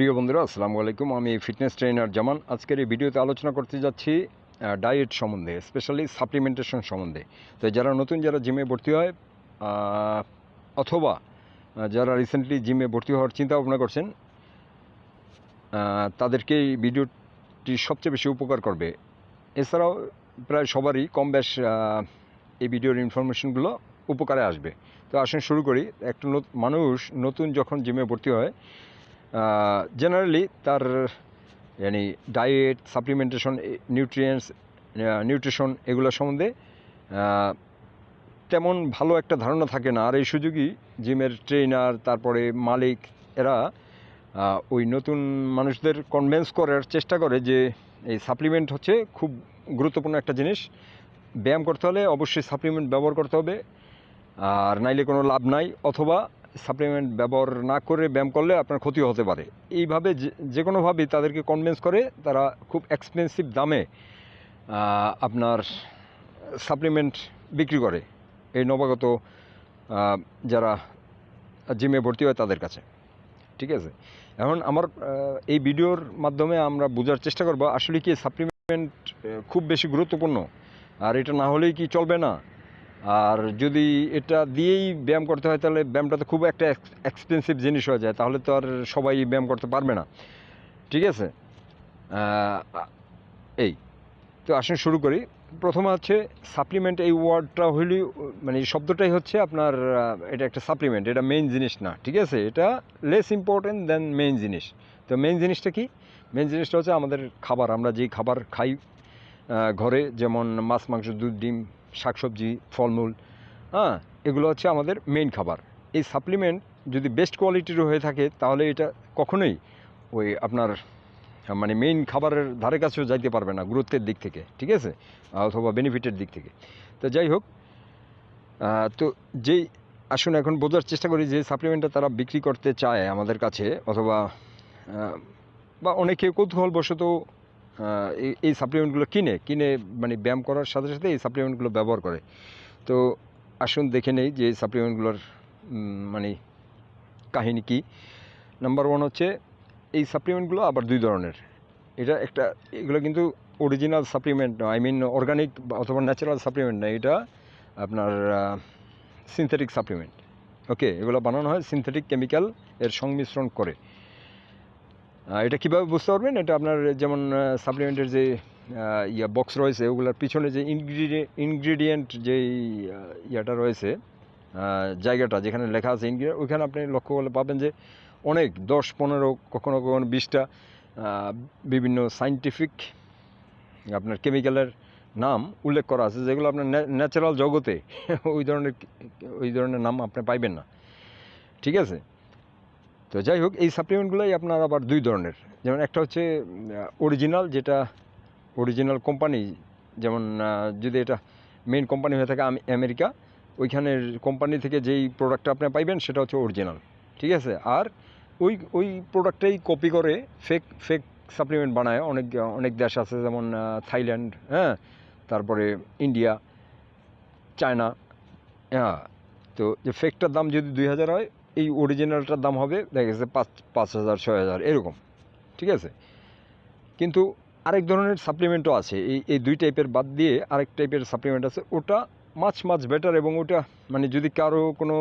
প্রিয় বন্ধুরা, আসসালামু আলাইকুম। আমি ফিটনেস ট্রেনার জামান। আজকের এই ভিডিওতে আলোচনা করতে যাচ্ছি ডায়েট সম্বন্ধে স্পেশালি সাপ্লিমেন্টেশন সম্বন্ধে। তো যারা নতুন, যারা জিমে ভর্তি হয় অথবা যারা রিসেন্টলি জিমে ভর্তি হওয়ার চিন্তা ভাবনা করছেন তাদেরকে এই ভিডিওটি সবচেয়ে বেশি উপকার করবে। এছাড়াও প্রায় সবারই কম বেশ এই ভিডিওর ইনফরমেশনগুলো উপকারে আসবে। তো আসেন শুরু করি। একটা মানুষ নতুন যখন জিমে ভর্তি হয় জেনারেলি তার, yani diet supplementation nutrients nutrition এগুলো সম্বন্ধে তেমন ভালো একটা ধারণা থাকে না। আর এই সুযোগই জিমের ট্রেনার তারপরে মালিক, এরা ওই নতুন মানুষদের কনভেন্স করার চেষ্টা করে যে, এই সাপ্লিমেন্ট হচ্ছে খুব গুরুত্বপূর্ণ একটা জিনিস। ব্যায়াম করতে হলে অবশ্যই সাপ্লিমেন্ট ব্যবহার করতে হবে। আর নাইলে কোনো লাভ নাই। অথবা সাপ্লিমেন্ট ব্যবহার না করে ব্যায়াম করলে আপনার ক্ষতি হতে পারে। এইভাবে যে- কোনোভাবেই তাদেরকে কনভিন্স করে তারা খুব এক্সপেন্সিভ দামে আপনার সাপ্লিমেন্ট বিক্রি করে। এই নবাগত যারা জিমে ভর্তি হয় তাদের কাছে। ঠিক আছে? এখন আমার এই ভিডিওর মাধ্যমে আমরা বোঝার চেষ্টা করব আসলে কি সাপ্লিমেন্ট খুব বেশি গুরুত্বপূর্ণ। আর এটা না হলেই কি চলবে না? আর যদি এটা দিয়েই ব্যায়াম করতে হয়, তাহলে ব্যায়ামটা তো খুব একটা এক্সপেন্সিভ জিনিস হয়ে যায়, তাহলে তো আর সবাই ব্যায়াম করতে পারবে না। ঠিক আছে? এই, তো আসেন শুরু করি। প্রথমে হচ্ছে সাপ্লিমেন্ট এই ওয়ার্ডটা হইলে মানে শব্দটাই হচ্ছে আপনার এটা একটা সাপ্লিমেন্ট এটা মেইন জিনিস না, ঠিক আছে? এটা লেস ইম্পর্টেন্ট দেন মেইন জিনিস। তো মেইন জিনিসটা কি? মেইন জিনিসটা হচ্ছে আমাদের খাবার, আমরা যেই খাবার খাই ঘরে, যেমন মাছ, মাংস, দুধ, ডিম শাকসবজি, ফলমূল হ্যাঁ এগুলো হচ্ছে আমাদের মেইন খাবার। এই সাপ্লিমেন্ট যদি বেস্ট কোয়ালিটির হয়ে থাকে, তাহলে এটা কখনোই ওই আপনার মানে মেইন খাবারের ধারে কাছেও যাইতে পারবে না গুরুত্বের দিক থেকে, ঠিক আছে? অথবা বেনিফিটের দিক থেকে। তো যাই হোক তো যেই, আসুন এখন বোঝার চেষ্টা করি যে সাপ্লিমেন্টটা তারা বিক্রি করতে চায় আমাদের কাছে, অথবা বা অনেকে কৌতূহলবশত এই সাপ্লিমেন্টগুলো কিনে কিনে মানে ব্যায়াম করার সাথে সাথে এই সাপ্লিমেন্টগুলো ব্যবহার করে। তো আসুন দেখে নেই যে এই সাপ্লিমেন্টগুলোর মানে কাহিনী কি। নাম্বার ওয়ান হচ্ছে, এই সাপ্লিমেন্টগুলো আবার দুই ধরনের। এটা একটা, এগুলো কিন্তু original supplement I mean organic অথবা ন্যাচারাল সাপ্লিমেন্ট না এটা আপনার সিনথেটিক সাপ্লিমেন্ট ওকে এগুলো বানানো হয় সিনথেটিক কেমিক্যাল এর সংমিশ্রণ করে। এটা কীভাবে বুঝতে পারবেন? এটা আপনার যেমন সাপ্লিমেন্টের যে ইয়া বক্স রয়েছে, ওগুলোর পিছনে যে ইনগ্রিডিয়ে ইনগ্রিডিয়েন্ট যেই ইয়াটা রয়েছে জায়গাটা যেখানে লেখা আছে ইনগ্রিডিয়েন্ট ওইখানে আপনি লক্ষ্য করলে পাবেন যে অনেক, দশ, পনেরো, কখনো কখনো বিশটা বিভিন্ন সাইন্টিফিক আপনার কেমিক্যালের নাম উল্লেখ করা আছে, যেগুলো আপনার ন্যাচারাল জগতে ওই ধরনের ওই ধরনের নাম আপনি পাইবেন না। ঠিক আছে? তো যাই হোক, এই সাপ্লিমেন্টগুলোই আপনার আবার দুই ধরনের। যেমন একটা হচ্ছে অরিজিনাল যেটা অরিজিনাল কোম্পানি যেমন যদি এটা মেন কোম্পানি হয়ে থাকে আম- আমেরিকা, ওইখানের কোম্পানি থেকে যেই প্রোডাক্টটা আপনি পাইবেন, সেটা হচ্ছে অরিজিনাল ঠিক আছে? আর ওই ওই প্রোডাক্টটাই কপি করে ফেক ফেক সাপ্লিমেন্ট বানায়। অনেক অনেক দেশ আছে, যেমন থাইল্যান্ড হ্যাঁ? তারপরে ইন্ডিয়া, চায়না হ্যাঁ? তো যে ফেকটার দাম যদি দুই হাজার হয় এই অরিজিনালটার দাম হবে, দেখা গেছে পাঁচ পাঁচ হাজার, ছয় হাজার, এরকম। ঠিক আছে? কিন্তু আরেক ধরনের সাপ্লিমেন্টও আছে। এই এই দুই টাইপের বাদ দিয়ে আরেক টাইপের সাপ্লিমেন্ট আছে। ওটা মাছ মাছ বেটার এবং ওটা মানে যদি কারও কোনো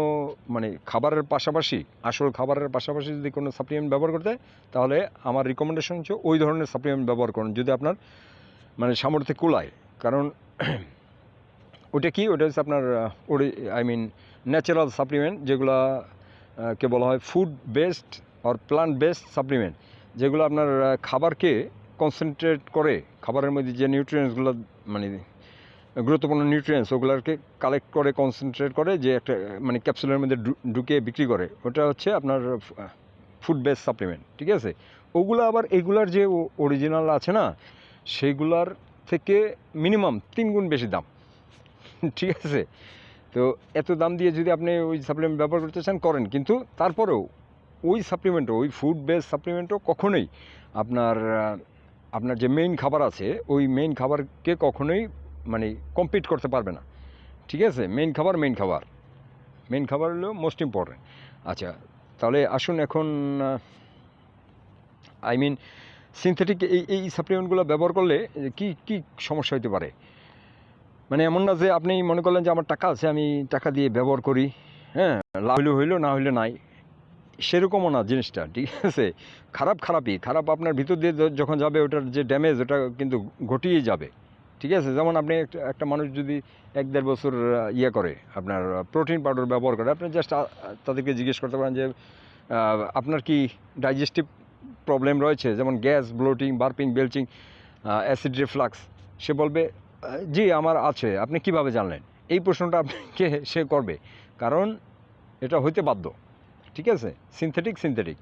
মানে খাবারের পাশাপাশি, আসল খাবারের পাশাপাশি যদি কোনো সাপ্লিমেন্ট ব্যবহার করতে তাহলে আমার রিকমেন্ডেশন হচ্ছে ওই ধরনের সাপ্লিমেন্ট ব্যবহার করুন। যদি আপনার মানে সামর্থ্যে কুলায়। কারণ ওটা কি? ওটা হচ্ছে আপনার আই মিন ন্যাচারাল সাপ্লিমেন্ট যেগুলা কে বলা হয় ফুড বেসড আর প্লান্ট বেসড সাপ্লিমেন্ট যেগুলো আপনার খাবারকে কনসেন্ট্রেট করে, খাবারের মধ্যে যে নিউট্রিয়েন্টসগুলো মানে গুরুত্বপূর্ণ নিউট্রিয়েন্টস ওগুলোকে কালেক্ট করে কনসেন্ট্রেট করে, যে একটা মানে ক্যাপসুলের মধ্যে ঢু- ঢুকিয়ে বিক্রি করে, ওটা হচ্ছে আপনার ফুড বেসড সাপ্লিমেন্ট ঠিক আছে? ওগুলো আবার এগুলার যে অরিজিনাল আছে না সেইগুলার থেকে মিনিমাম তিন গুণ বেশি দাম, ঠিক আছে? তো এত দাম দিয়ে যদি আপনি ওই সাপ্লিমেন্ট ব্যবহার করতে চান, করেন। কিন্তু তারপরেও ওই সাপ্লিমেন্টও ওই ফুড বেস সাপ্লিমেন্টও কখনোই আপনার আপনার যে মেইন খাবার আছে, ওই মেইন খাবারকে কখনোই মানে কম্পিট করতে পারবে না। ঠিক আছে? মেইন খাবার মেইন খাবার। মেইন খাবার হলো মোস্ট ইম্পর্ট্যান্ট আচ্ছা তাহলে আসুন এখন আই মিন সিনথেটিক এই এই সাপ্লিমেন্টগুলো ব্যবহার করলে কি কি সমস্যা হতে পারে? মানে এমন না যে আপনি মনে করলেন যে আমার টাকা আছে, আমি টাকা দিয়ে ব্যবহার করি হ্যাঁ লাভ হইলে হইল, না হইলে নাই। সেরকমও না জিনিসটা, ঠিক আছে? খারাপ খারাপই, খারাপ আপনার ভিতর দিয়ে যখন যাবে ওটার যে ড্যামেজ ওটা কিন্তু ঘটিয়ে যাবে, ঠিক আছে? যেমন আপনি একটা মানুষ যদি এক দেড় বছর ইয়ে করে, আপনার প্রোটিন পাউডার ব্যবহার করে, আপনি জাস্ট তাদেরকে জিজ্ঞেস করতে পারেন যে আপনার কি ডাইজেস্টিভ প্রবলেম রয়েছে? যেমন gas bloating burping belching acid reflux সে বলবে জি, আমার আছে। আপনি কীভাবে জানলেন? এই প্রশ্নটা আপনাকে সে করবে। কারণ এটা হইতে বাধ্য। ঠিক আছে? সিনথেটিক সিনথেটিক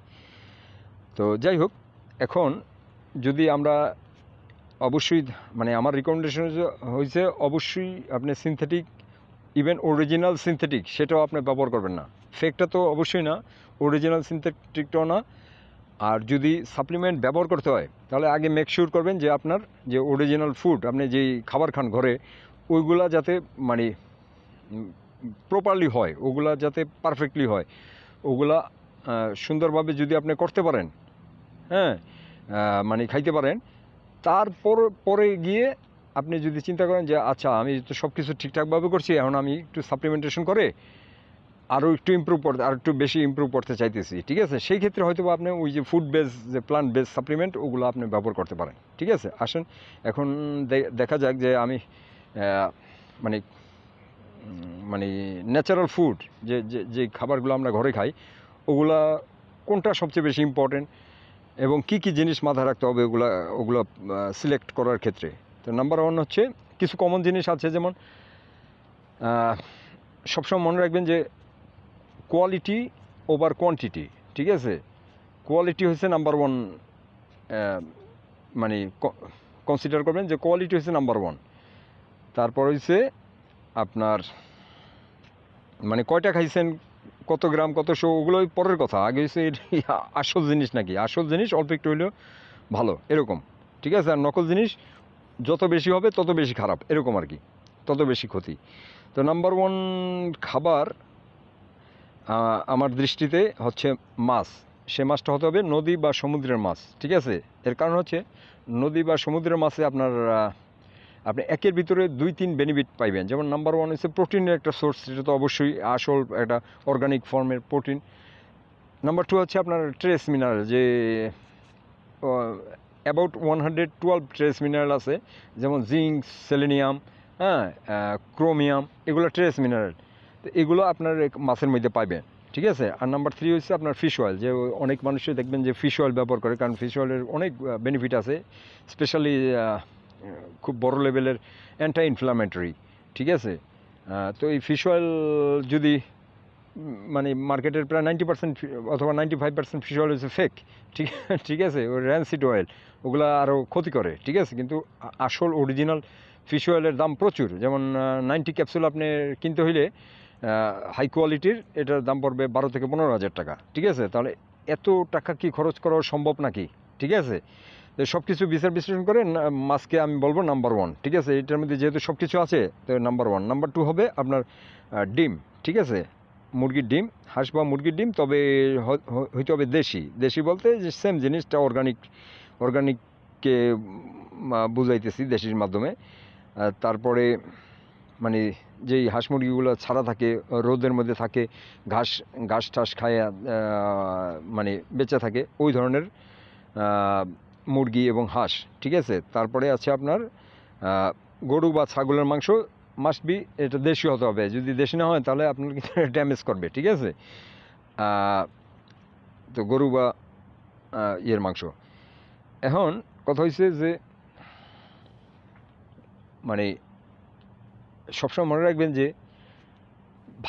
তো যাই হোক, এখন যদি আমরা অবশ্যই মানে আমার রিকমেন্ডেশন হয়েছে অবশ্যই আপনি সিনথেটিক ইভেন অরিজিনাল সিনথেটিক সেটাও আপনি ব্যবহার করবেন না। ফেকটা তো অবশ্যই না অরিজিনাল সিনথেটিকটাও না। আর যদি সাপ্লিমেন্ট ব্যবহার করতে হয়, তাহলে আগে মেক শিওর করবেন যে আপনার যে অরিজিনাল ফুড আপনি যেই খাবার খান ঘরে, ওইগুলা যাতে মানে প্রপারলি হয়, ওগুলা যাতে পারফেক্টলি হয়। ওগুলা সুন্দরভাবে যদি আপনি করতে পারেন হ্যাঁ মানে খাইতে পারেন, তারপর, পরে গিয়ে আপনি যদি চিন্তা করেন যে আচ্ছা আমি তো সব কিছু ঠিকঠাকভাবে করছি, এখন আমি একটু সাপ্লিমেন্টেশন করে আরও একটু ইমপ্রুভ করতে, আর একটু বেশি ইমপ্রুভ করতে চাইতেছি, ঠিক আছে? সেই ক্ষেত্রে হয়তো আপনি ওই যে ফুড বেস যে প্লান্ট বেস সাপ্লিমেন্ট ওগুলো আপনি ব্যবহার করতে পারেন, ঠিক আছে? আসেন, এখন দেখা যাক যে আমি মানে মানে ন্যাচারাল ফুড যে যে খাবারগুলো আমরা ঘরে খাই, ওগুলা কোনটা সবচেয়ে বেশি ইম্পর্টেন্ট এবং কি কি জিনিস মাথায় রাখতে হবে ওগুলা, ওগুলো সিলেক্ট করার ক্ষেত্রে? তো নাম্বার ওয়ান হচ্ছে, কিছু কমন জিনিস আছে, যেমন সবসময় মনে রাখবেন যে কোয়ালিটি ওভার কোয়ান্টিটি ঠিক আছে? কোয়ালিটি হচ্ছে নাম্বার ওয়ান মানে কনসিডার করবেন যে কোয়ালিটি হচ্ছে নাম্বার ওয়ান তারপর হচ্ছে আপনার মানে কয়টা খাইছেন, কত গ্রাম, কত শো ওগুলো পরের কথা। আগে হচ্ছে আসল জিনিস নাকি? আসল জিনিস অল্প একটু হইলেও ভালো, এরকম। ঠিক আছে? আর নকল জিনিস যত বেশি হবে তত বেশি খারাপ, এরকম আর কি। তত বেশি ক্ষতি। তো নাম্বার ওয়ান খাবার আমার দৃষ্টিতে হচ্ছে মাছ। সে মাছটা হতে হবে নদী বা সমুদ্রের মাছ, ঠিক আছে? এর কারণ হচ্ছে নদী বা সমুদ্রের মাছে আপনার আপনি একের ভিতরে দুই, তিন বেনিফিট পাইবেন। যেমন নাম্বার ওয়ান হচ্ছে প্রোটিনের একটা সোর্স সেটা তো অবশ্যই আসল একটা অর্গানিক ফর্মের প্রোটিন নাম্বার টু হচ্ছে আপনার ট্রেস মিনারেল যে about one hundred twelve trace mineral আছে, যেমন জিঙ্ক সেলেনিয়াম হ্যাঁ ক্রোমিয়াম এগুলো ট্রেস মিনারেল তো এগুলো আপনার মাছের মধ্যে পাইবেন, ঠিক আছে? আর নাম্বার থ্রি হচ্ছে আপনার ফিশ অয়েল যে অনেক মানুষই দেখবেন যে ফিশ অয়েল ব্যবহার করে, কারণ ফিশ অয়েলের অনেক বেনিফিট আছে স্পেশালি খুব বড় লেভেলের অ্যান্টা ইনফ্লামেটরি ঠিক আছে? তো এই ফিশ অয়েল যদি মানে মার্কেটের প্রায় নাইনটি পার্সেন্ট অথবা ninety five percent fish oil হচ্ছে ফেক ঠিক ঠিক আছে? ওই র্যানসিড অয়েল ওগুলো আরও ক্ষতি করে, ঠিক আছে? কিন্তু আসল অরিজিনাল ফিশ অয়েলের দাম প্রচুর, যেমন নাইনটি ক্যাপসুল আপনি কিনতে হইলে হাই কোয়ালিটির এটার দাম পড়বে বারো থেকে পনেরো হাজার টাকা। ঠিক আছে? তাহলে এত টাকা কি খরচ করা সম্ভব নাকি? ঠিক আছে? সব কিছু বিচার বিশ্লেষণ করে মাছকে আমি বলব নাম্বার ওয়ান ঠিক আছে? এটার মধ্যে যেহেতু সব কিছু আছে, তো নাম্বার ওয়ান নাম্বার টু হবে আপনার ডিম, ঠিক আছে? মুরগির ডিম, হাঁস বা মুরগির ডিম, তবে হইতে হবে দেশি। দেশি বলতে যে সেম জিনিসটা অর্গানিক অর্গানিককে বুঝাইতেছি দেশির মাধ্যমে। তারপরে মানে যেই হাঁস মুরগিগুলো ছাড়া থাকে, রোদের মধ্যে থাকে, ঘাস ঘাস টাস খায় মানে বেঁচে থাকে, ওই ধরনের মুরগি এবং হাঁস, ঠিক আছে? তারপরে আছে আপনার গরু বা ছাগলের মাংস মাস্ট বি এটা দেশি হতে হবে। যদি দেশি না হয়, তাহলে আপনার কিন্তু ড্যামেজ করবে, ঠিক আছে? তো গরু বা ইয়ের মাংস। এখন কথা হয়েছে যে মানে সবসময় মনে রাখবেন যে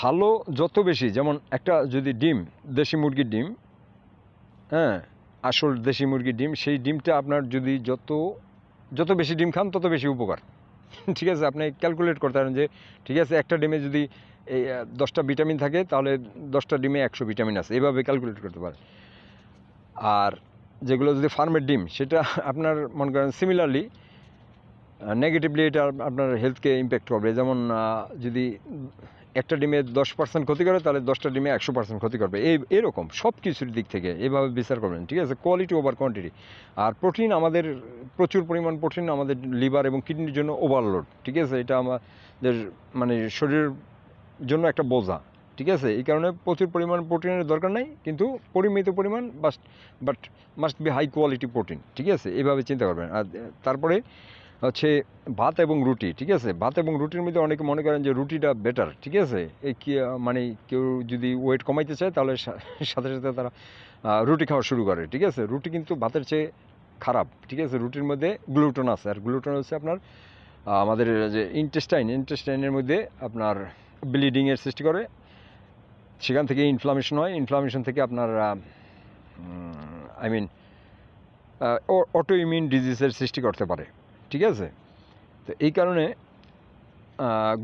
ভালো যত বেশি, যেমন একটা যদি ডিম, দেশি মুরগির ডিম হ্যাঁ আসল দেশি মুরগির ডিম, সেই ডিমটা আপনার যদি যত যত বেশি ডিম খান, তত বেশি উপকার। ঠিক আছে, আপনি ক্যালকুলেট করতে পারেন যে, ঠিক আছে, একটা ডিমে যদি এই দশটা ভিটামিন থাকে, তাহলে দশটা ডিমে একশো ভিটামিন আছে। এভাবে ক্যালকুলেট করতে পারেন। আর যেগুলো যদি ফার্মের ডিম, সেটা আপনার মনে করেন সিমিলারলি নেগেটিভলি এটা আপনার হেলথকে ইম্প্যাক্ট করবে। যেমন যদি একটা ডিমে দশ পার্সেন্ট ক্ষতি করে, তাহলে দশটা ডিমে একশো পার্সেন্ট ক্ষতি করবে। এই, এরকম সব কিছুর দিক থেকে এভাবে বিচার করবেন, ঠিক আছে? কোয়ালিটি ওভার কোয়ান্টিটি আর প্রোটিন আমাদের, প্রচুর পরিমাণ প্রোটিন আমাদের লিভার এবং কিডনির জন্য ওভারলোড ঠিক আছে? এটা আমাদের মানে শরীরের জন্য একটা বোঝা, ঠিক আছে? এই কারণে প্রচুর পরিমাণ প্রোটিনের দরকার নাই, কিন্তু পরিমিত পরিমাণ বাস but must be high quality protein ঠিক আছে? এভাবে চিন্তা করবেন। আর, তারপরে হচ্ছে ভাত এবং রুটি, ঠিক আছে? ভাত এবং রুটির মধ্যে অনেকে মনে করেন যে রুটিটা বেটার ঠিক আছে? এই কি মানে কেউ যদি ওয়েট কমাইতে চায় তাহলে সাথে সাথে তারা রুটি খাওয়া শুরু করে, ঠিক আছে? রুটি কিন্তু ভাতের চেয়ে খারাপ, ঠিক আছে? রুটির মধ্যে গ্লুটন আছে। আর গ্লুটন হচ্ছে আপনার আমাদের যে ইন্টেস্টাইন ইন্টেস্টাইনের মধ্যে আপনার ব্লিডিংয়ের সৃষ্টি করে। সেখান থেকে ইনফ্লামেশন হয়। ইনফ্লামেশন থেকে আপনার আই মিন অটো ইমিউন ডিজিজের সৃষ্টি করতে পারে। ঠিক আছে? তো এই কারণে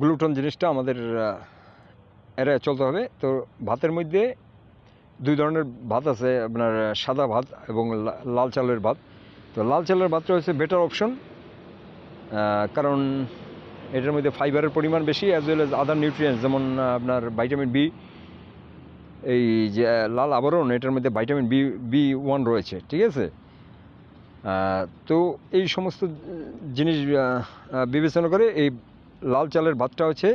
গ্লুটন জিনিসটা আমাদের এড়ায় চলতে হবে। তো ভাতের মধ্যে দুই ধরনের ভাত আছে, আপনার সাদা ভাত এবং লাল চালের ভাত। তো লাল চালের ভাতটা হচ্ছে বেটার অপশন কারণ এটার মধ্যে ফাইবারের পরিমাণ বেশি as well as other nutrients যেমন আপনার ভাইটামিন বি এই যে লাল আবরণ, এটার মধ্যে ভাইটামিন বি বি ওয়ান রয়েছে, ঠিক আছে? তো এই সমস্ত জিনিস বিবেচনা করে এই লাল চালের ভাতটা হচ্ছে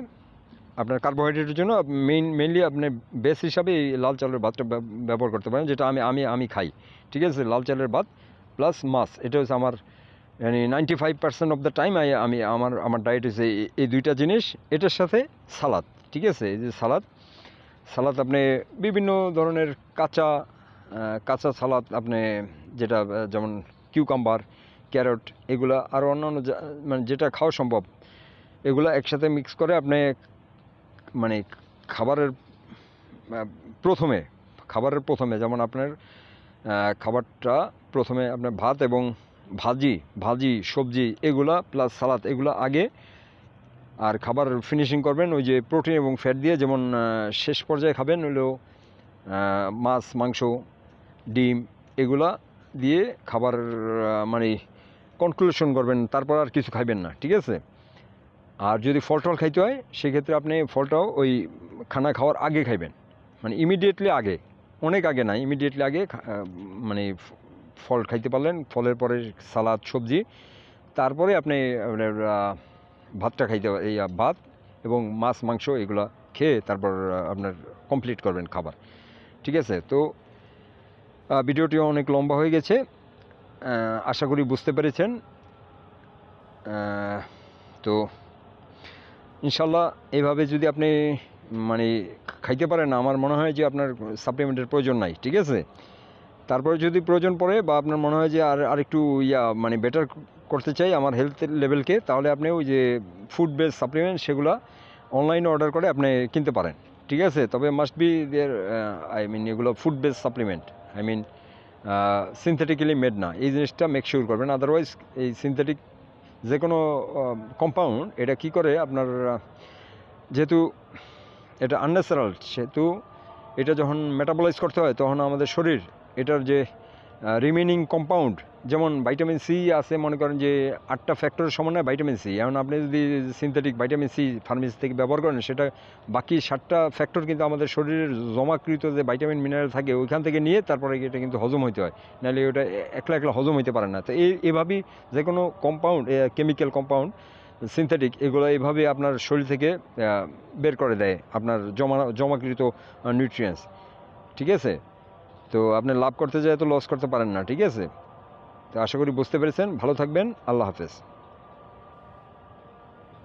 আপনার কার্বোহাইড্রেটের জন্য মেইন মেইনলি আপনি বেস হিসাবে এই লাল চালের ভাতটা ব্যবহার করতে পারেন, যেটা আমি আমি আমি খাই। ঠিক আছে? লাল চালের ভাত প্লাস মাছ, এটা হচ্ছে আমার মানে ninety five percent of the time I আমি, আমার আমার ডায়েট হচ্ছে এই দুইটা জিনিস। এটার সাথে সালাদ, ঠিক আছে? এই যে সালাদ সালাদ আপনি বিভিন্ন ধরনের কাঁচা কাঁচা সালাদ আপনি যেটা যেমন কিউকাম্বার ক্যারট এগুলা আর অন্যান্য মানে যেটা খাওয়া সম্ভব, এগুলা একসাথে মিক্স করে আপনি মানে খাবারের প্রথমে খাবারের প্রথমে যেমন আপনার খাবারটা প্রথমে আপনার ভাত এবং ভাজি ভাজি, সবজি এগুলা প্লাস সালাদ এগুলো আগে, আর খাবার ফিনিশিং করবেন ওই যে প্রোটিন এবং ফ্যাট দিয়ে যেমন শেষ পর্যায়ে খাবেন হলো মাছ, মাংস, ডিম এগুলা দিয়ে খাবার মানে কনক্লুশন করবেন, তারপর আর কিছু খাইবেন না, ঠিক আছে? আর যদি ফল টল খাইতে হয়, সেক্ষেত্রে আপনি ফলটাও ওই খানা খাওয়ার আগে খাইবেন। মানে ইমিডিয়েটলি আগে, অনেক আগে না ইমিডিয়েটলি আগে মানে ফল খাইতে পারলেন, ফলের পরে সালাদ, সবজি, তারপরে আপনি আপনার ভাতটা খাইতে এই ভাত এবং মাছ, মাংস এগুলো খেয়ে তারপর আপনার কমপ্লিট করবেন খাবার, ঠিক আছে? তো ভিডিওটি অনেক লম্বা হয়ে গেছে। আশা করি বুঝতে পেরেছেন। তো ইনশাল্লাহ এভাবে যদি আপনি মানে খাইতে পারেন, আমার মনে হয় যে আপনার সাপ্লিমেন্টের প্রয়োজন নাই, ঠিক আছে? তারপরে যদি প্রয়োজন পড়ে বা আপনার মনে হয় যে আর, আরেকটু ইয়া মানে বেটার করতে চাই আমার হেলথ লেভেলকে তাহলে আপনি ওই যে ফুড বেস সাপ্লিমেন্ট সেগুলো অনলাইনে অর্ডার করে আপনি কিনতে পারেন, ঠিক আছে? তবে must be there I mean এগুলো food base supplement I mean synthetically made না। এই জিনিসটা মেক শিওর করবেন। আদারওয়াইজ এই সিনথেটিক যে কোনো কম্পাউন্ড এটা কি করে আপনার যেহেতু এটা আনন্যাচারাল সেহেতু এটা যখন মেটাবলাইজ করতে হয়, তখন আমাদের শরীর, এটার যে রিমেনিং কম্পাউন্ড যেমন ভাইটামিন সি আছে, মনে করেন যে আটটা ফ্যাক্টরের সমন্বয়ে ভাইটামিন সি এখন আপনি যদি সিনথেটিক ভাইটামিন সি ফার্মেসি থেকে ব্যবহার করেন, সেটা বাকি সাতটা ফ্যাক্টর কিন্তু আমাদের শরীরের জমাকৃত যে ভাইটামিন মিনারেল থাকে, ওইখান থেকে নিয়ে তারপরে এটা কিন্তু হজম হইতে হয়। নাহলে ওটা একলা একলা হজম হইতে পারে না। তো এই, এভাবেই যে কোনো কম্পাউন্ড কেমিক্যাল কম্পাউন্ড সিনথেটিক এগুলো এইভাবে আপনার শরীর থেকে বের করে দেয় আপনার জমা, জমাকৃত নিউট্রিয়েন্টস ঠিক আছে? তো আপনি লাভ করতে যায় তো লস করতে পারেন না, ঠিক আছে? তো আশা করি বুঝতে পেরেছেন। ভালো থাকবেন। আল্লাহ হাফেজ।